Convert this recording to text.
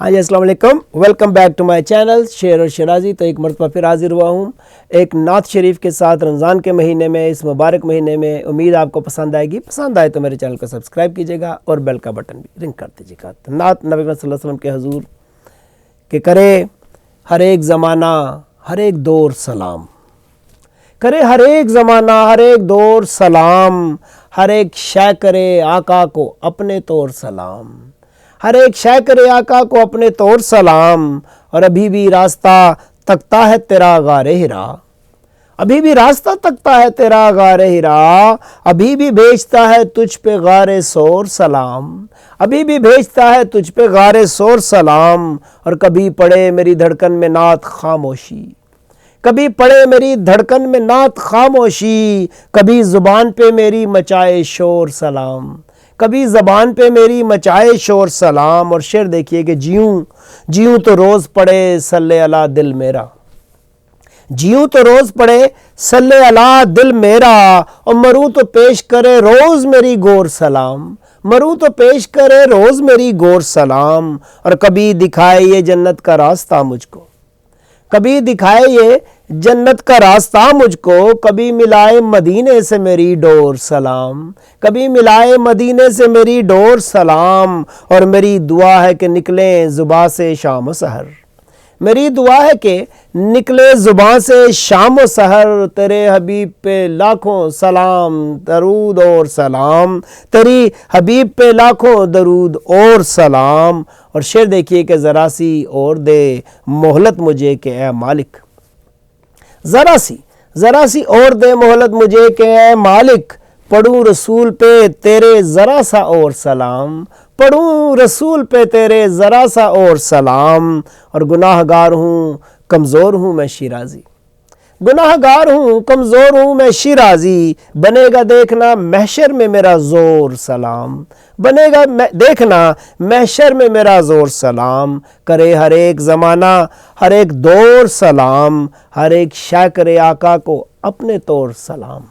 ہاں جی السلام علیکم۔ Welcome back to my channel Sher اور شرازی تو ایک مرتبہ پھر حاضر ہوا ہوں۔ ایک نعت شریف کے ساتھ رمضان کے مہینے میں، اس مبارک مہینے میں امید آپ کو پسند آئے گی۔ پسند آئے تو میرے چینل کو سبسکرائب کیجیے گا اور بیل کا بٹن بھی رنگ کر دیجیے گا۔ تو نعت نبی صلی اللہ علیہ وسلم کے حضور کہ کرے ہر ایک زمانہ ہر ایک دور سلام۔ کرے ہر ایک زمانہ ہر ایک دور سلام۔ ہر ایک شے کرے آقا کو اپنے طور سلام۔ ہر ایک شے کرے آقا کو اپنے طور سلام، اور ابھی بھی راستہ تکتا ہے تیرا غار ہرا۔ ابھی بھی راستہ تکتا ہے تیرا غار ہرا۔ ابھی بھی بھیجتا ہے تجھ پہ غار سور سلام۔ ابھی بھی بھیجتا ہے تجھ پہ غار سور سلام۔ اور کبھی پڑے میری دھڑکن میں نعت خاموشی۔ کبھی پڑے میری دھڑکن میں نعت خاموشی۔ کبھی زبان پہ میری مچائے شور سلام۔ کبھی زبان پہ میری مچائے شور سلام اور شعر دیکھیے کہ جیوں جیوں تو روز پڑے صلی اللہ دل میرا۔ جیوں تو روز پڑے صلی اللہ دل میرا اور مروں تو پیش کرے روز میری گور سلام۔ مروں تو پیش کرے روز میری گور سلام۔ اور کبھی دکھائے یہ جنت کا راستہ مجھ کو۔ کبھی دکھائے یہ جنت کا راستہ مجھ کو کبھی ملائے مدینے سے میری ڈور سلام، کبھی ملائے مدینے سے میری ڈور سلام، اور میری دعا ہے کہ نکلیں زباں سے شام و سحر۔ میری دعا ہے کہ نکلے زباں سے شام و سحر، تیرے حبیب پہ لاکھوں سلام، درود اور سلام۔ تیری حبیب پہ لاکھوں درود اور سلام۔ اور شعر دیکھیے کہ ذرا سی اور دے مہلت مجھے کہ اے مالک۔ ذرا سی ذرا سی اور دے مہلت مجھے کہ اے مالک، پڑھوں رسول پہ تیرے ذرا سا اور سلام، پڑھوں رسول پہ تیرے ذرا سا اور سلام، اور گناہ گار ہوں، کمزور ہوں میں شیرازی۔ گناہ گار ہوں، کمزور ہوں، میں شیرازی بنے گا دیکھنا محشر میں میرا زور سلام۔ بنے گا دیکھنا محشر میں میرا زور سلام۔ کرے ہر ایک زمانہ، ہر ایک دور سلام۔ ہر ایک شاکر آقا کو اپنے طور سلام۔